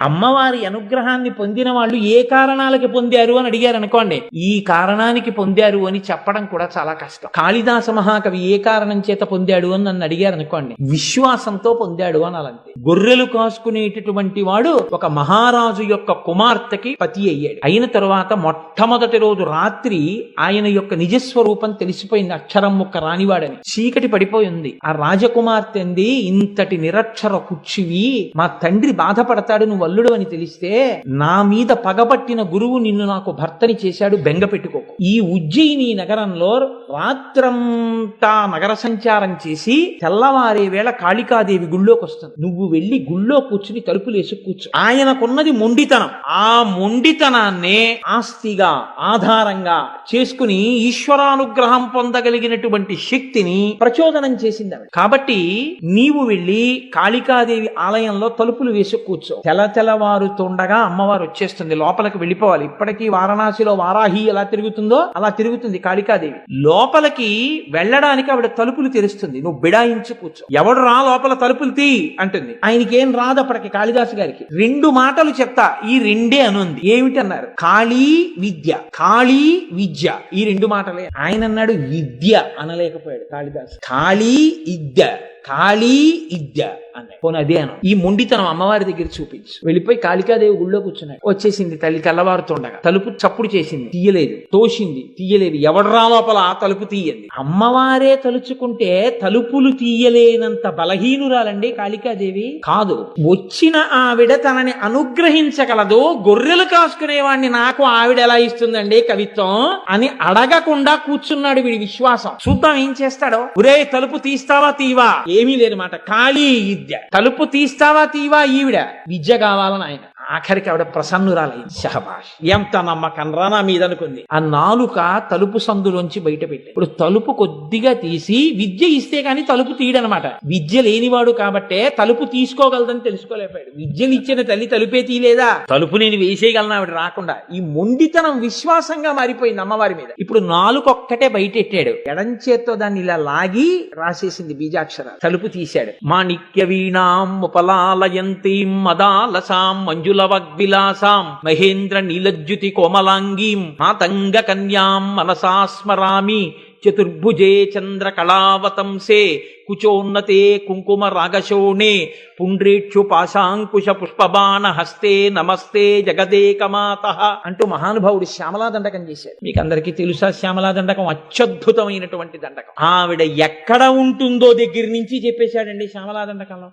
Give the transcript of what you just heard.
అమ్మవారి అనుగ్రహాన్ని పొందిన వాళ్ళు ఏ కారణాలకి పొందారు అని అడిగారు అనుకోండి. ఈ కారణానికి పొందారు అని చెప్పడం కూడా చాలా కష్టం. కాళిదాస మహాకవి ఏ కారణం చేత పొందాడు అని నన్ను అడిగారు అనుకోండి. విశ్వాసంతో పొందాడు అని గొర్రెలు కాసుకునేటటువంటి వాడు ఒక మహారాజు యొక్క కుమార్తెకి పతి అయ్యాడు. అయిన తరువాత మొట్టమొదటి రోజు రాత్రి ఆయన యొక్క నిజస్వరూపం తెలిసిపోయింది. అక్షరం ముక్క రానివాడని. చీకటి పడిపోయి ఉంది. ఆ రాజకుమార్తెంది ఇంతటి నిరక్షర కుచ్చివి మా తండ్రి బాధపడతాడు నువ్వు అల్లుడు అని తెలిస్తే నా మీద పగబట్టిన గురువు నిన్ను నాకు భర్తని చేశాడు బెంగ పెట్టుకోకు. ఈ ఉజ్జయిని నగరంలో రాత్రంతా నగర సంచారం చేసి తెల్లవారే వేళ కాళికాదేవి గుళ్ళోకి వస్తుంది. నువ్వు వెళ్ళి గుళ్ళో కూర్చుని తలుపులేసి కూర్చు. ఆయనకున్నది మొండితనం. ఆ మొండితనాన్నే ఆస్తిగా ఆధారంగా చేసుకుని ఈశ్వరానుగ్రహం పొందగలిగినటువంటి శక్తిని ప్రచోదనం చేసింది ఆమె కాబట్టి నీవు వెళ్ళి కాళికాదేవి ఆలయంలో తలుపులు వేసి కూర్చో. తెల తెల్లవారుతుండగా అమ్మవారు వచ్చేస్తుంది. లోపలికి వెళ్ళిపోవాలి. ఇప్పటికీ వారణాసిలో వారాహి ఎలా తిరుగుతుందో అలా తిరుగుతుంది కాళికాదేవి. లోపలికి వెళ్ళడానికి ఆవిడ తలుపులు తెరుస్తుంది. నువ్వు బిడాయించి కూర్చో. ఎవడు రా లోపల తలుపులు తీ అంటుంది. ఆయనకి ఏం రాదు అప్పటికి కాళిదాసు గారికి. రెండు మాటలు చెప్తా. ఈ రెండే అనుంది. ఏమిటన్నారు కాళీ విద్య. కాళీ విద్య. ఈ రెండు మాటలే. ఆయన అన్నాడు విద్య అనలేకపోయాడు కాళిదాసు. కాళీ విద్య. కాళీ ఇద్య అన్నాడు. పోనీ అదే అను. ఈ మొండితనం అమ్మవారి దగ్గర చూపించు. వెళ్ళిపోయి కాళికాదేవి గుళ్ళో కూర్చున్నాడు. వచ్చేసింది తల్లి తెల్లవారుతుండగా. తలుపు చప్పుడు చేసింది. తీయలేదు. తోసింది. తీయలేదు. ఎవడరా లోపల ఆ తలుపు తీయండి అమ్మవారే తలుచుకుంటే తలుపులు తీయలేనంత బలహీనురాలండి కాళికాదేవి? కాదు. వచ్చిన ఆవిడ తనని అనుగ్రహించగలదు గొర్రెలు కాసుకునేవాడిని నాకు ఆవిడ ఎలా ఇస్తుందండి కవిత్వం? అని అడగకుండా కూర్చున్నాడు వీడి విశ్వాసం. చూద్దాం ఏం చేస్తాడో. ఒరే తలుపు తీస్తావా తీవా? ఏమీ లేనమాట మాట. ఖాళీ విద్య. తలుపు తీస్తావా తీవా ఈవిడ? విద్య కావాలని ఆయన. ఆఖరికి ఆవిడ ప్రసన్నురాలైంది. షహబాష్ ఎంత నమ్మకం? రా నా మీద అనుకుంది ఆ నాలుక తలుపు సందులోంచి బయట పెట్టి ఇప్పుడు తలుపు కొద్దిగా తీసి విద్య ఇస్తే గాని తలుపు తీయడనమాట. విద్య లేనివాడు కాబట్టే తలుపు తీసుకోగలదని తెలుసుకోలేకపోయాడు. విద్యను ఇచ్చిన తల్లి తలుపే తీయలేదా? తలుపు నేను వేసేయగలను ఆవిడ? రాకుండా. ఈ మొండితనం విశ్వాసంగా మారిపోయింది అమ్మవారి మీద. ఇప్పుడు నాలుకొక్కటే బయటెట్టాడు ఎడం చేత్తో దాన్ని ఇలా లాగి రాసేసింది బీజాక్షరాలు. తలుపు తీశాడు. మాణిక్య వీణాం ఉపలాలయంతీం మదాలసాం మంజుల వగ్విలాసాం మహేంద్ర నీలజ్యుతి కోమలాంగీం మాతంగ కన్యాం మనసా స్మరామి చతుర్భుజే చంద్ర కళావతంసే కుచోన్నతే కుంకుమ రాగశోణే పుండ్రీక్షు పాశాంకుశ పుష్పబాణ హస్తే నమస్తే జగదేకమాత అంటూ మహానుభావుడు శ్యామలా దండకం చేశాడు. మీకు అందరికీ తెలుసా శ్యామలా దండకం? అత్యద్భుతమైనటువంటి దండకం. ఆవిడ ఎక్కడ ఉంటుందో దగ్గర నుంచి చెప్పేశాడండి శ్యామలా దండకంలో.